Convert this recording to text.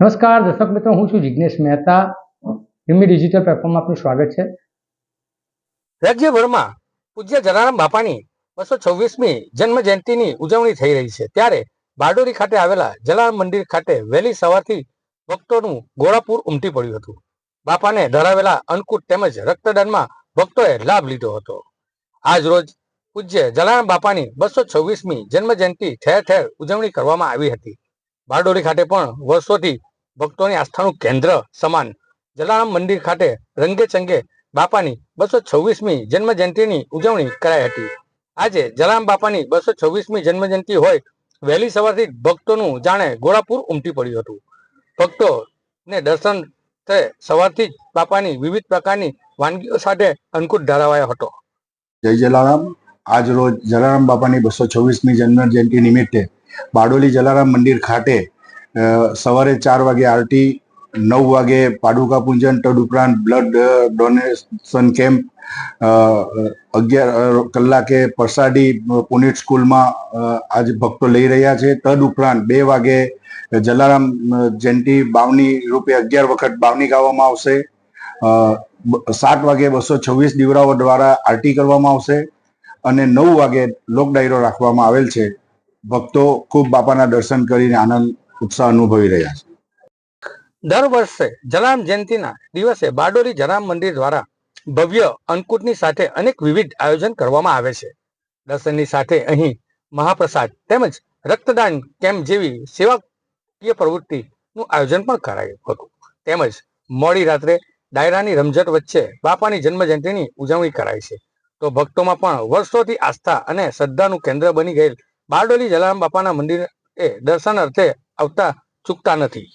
નમસ્કાર, દર્શક મિત્રો, હું છું જિજ્ઞેશ મહેતા. હિમી ડિજિટલ પ્લેટફોર્મમાં આપનું સ્વાગત છે. રાજ્યભરમાં પૂજ્ય જલારામ બાપાની બસો છવ્વીસમી જન્મ જયંતિની ઉજવણી થઈ રહી છે. ત્યારે બારડોરી ખાતે આવેલા જલારામ મંદિર ખાતે વહેલી સવારથી ભક્તોનું ગોળાપુર ઉમટી પડ્યું હતું. બાપાને ધરાવેલા અન્નકૂટ તેમજ રક્તદાનમાં ભક્તોએ લાભ લીધો હતો. આજ રોજ પૂજ્ય જલારામ બાપાની બસો છવ્વીસમી જન્મ જયંતિ ઠેર ઠેર ઉજવણી કરવામાં આવી હતી. બારડોલી ખાતે પણ વર્ષોથી ભક્તોની આસ્થાનું કેન્દ્ર સમાન. જલારામ મંદિર ખાતે રંગે ચંગે બાપાની બસો છવ્વીસમી જન્મ જયંતિની ઉજવણી કરાઈ હતી. આજે જલારામ બાપાની બસો છવ્વીસમી જન્મ જયંતિ હોય, વહેલી સવારથી ભક્તોનું જાણે ગોળાપુર ઉમટી પડ્યું હતું. ભક્તો ને દર્શન તે સવારથી જ બાપાની વિવિધ પ્રકારની વાનગીઓ સાથે અંકુટ ધરાવાયો હતો. જય જલારામ. આજ રોજ જલારામ બાપાની બસો છવ્વીસમી જન્મ જયંતિ નિમિત્તે બારડોલી જલારામ મંદિર ખાતે સવારે ચાર વાગે આરટી, નવ વાગે પાડુકા પૂજન, તદુપરાંત બ્લડ ડોનેશન કેમ્પ અગિયાર કલાકે પરસાડી પુનિટ સ્કૂલમાં આજે ભક્તો લઈ રહ્યા છે. તદુપરાંત બે વાગે જલારામ જયંતિ બાવની રૂપે અગિયાર વખત બાવની ગાવામાં આવશે. સાત વાગે બસો છવ્વીસ દીવડાઓ દ્વારા આરટી કરવામાં આવશે અને નવ વાગે લોક ડાયરો રાખવામાં આવેલ છે. ભક્તો ખૂબ બાપાના દર્શન કરીને આનંદ ઉત્સાહ અનુભવી રહ્યા છે. દર વર્ષે જલારામ જયંતિના દિવસે બારડોલી જલારામ મંદિર દ્વારા ભવ્ય અન્નકૂટની સાથે અનેક વિવિધ આયોજન કરવામાં આવે છે. દર્શનની સાથે અહીં મહાપ્રસાદ તેમજ રક્તદાન કેમ્પ જેવી સેવાકીય પ્રવૃત્તિનું આયોજન પણ કરાયું હતું. તેમજ મોડી રાત્રે ડાયરાની રમઝટ વચ્ચે બાપાની જન્મ જયંતિની ઉજવણી કરાય છે. તો ભક્તોમાં પણ વર્ષોથી આસ્થા અને શ્રદ્ધાનું કેન્દ્ર બની ગયેલ બારડોલી જલારામ બાપાના મંદિરે દર્શન અર્થે આવતા ચૂકતા નથી.